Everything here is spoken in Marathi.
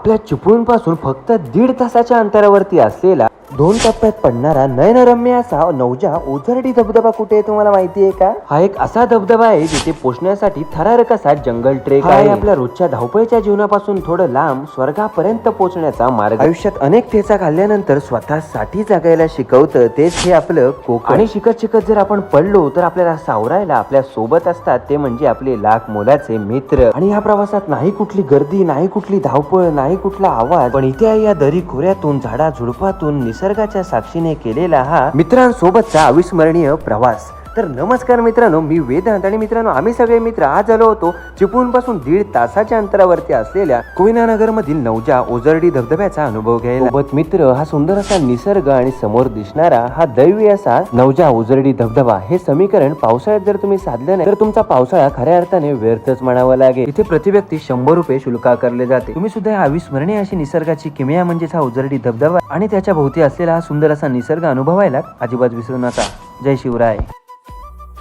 आपल्या चिपळूणपासून फक्त दीड तासाच्या अंतरावरती असलेला दोन टप्प्यात पडणारा नयनरम्य असा नवजा ओझरडी धबधबा कुठे आहे तुम्हाला माहिती आहे का? हा एक असा धबधबा आहे जिथे पोचण्यासाठी थरारक असा जंगल ट्रेक आहे. आपल्या रोजच्या धावपळीच्या जीवनापासून थोडं लांब स्वर्गापर्यंत पोहोचण्याचा मार्ग. आयुष्यात अनेक ठेचा खाल्ल्यानंतर स्वतःसाठी जगायला शिकवतं. तेच हे आपलं कोकण. आणि शिकत शिकत जर आपण पडलो तर आपल्याला सावरायला आपल्यासोबत असतात. ते म्हणजे आपले लाख मोलाचे मित्र. आणि या प्रवासात नाही कुठली गर्दी नाही कुठली धावपळ नाही कुठला आवाज. पण इथे या दरी खोऱ्यातून झाडा झुडपातून निसर्गाच्या साक्षीने केलेला हा मित्रांसोबतचा अविस्मरणीय प्रवास. तर नमस्कार मित्रांनो मी वेदांत आणि मित्रांनो आम्ही सगळे मित्र आज आलो होतो चिपळूणपासून दीड तासाच्या अंतरावरती असलेल्या कोयना नगर मधील नवजा ओझरडी धबधब्याचा अनुभव घ्यायला. मित्र हा सुंदर असा निसर्ग आणि समोर दिसणारा हा दैवी असा नवजा ओझरडी धबधबा. हे समीकरण पावसाळ्यात जर तुम्ही साधलं नाही तर तुमचा पावसाळा खऱ्या अर्थाने व्यर्थच म्हणावा लागेल. इथे प्रति व्यक्ती शंभर रुपये शुल्क आकारले जाते. तुम्ही सुद्धा या अविस्मरणीय अशी निसर्गाची किमया म्हणजेच हा उजरडी धबधबा आणि त्याच्या भोवती असलेला हा सुंदर असा निसर्ग अनुभवायला अजिबात विसरू नका. जय शिवराय.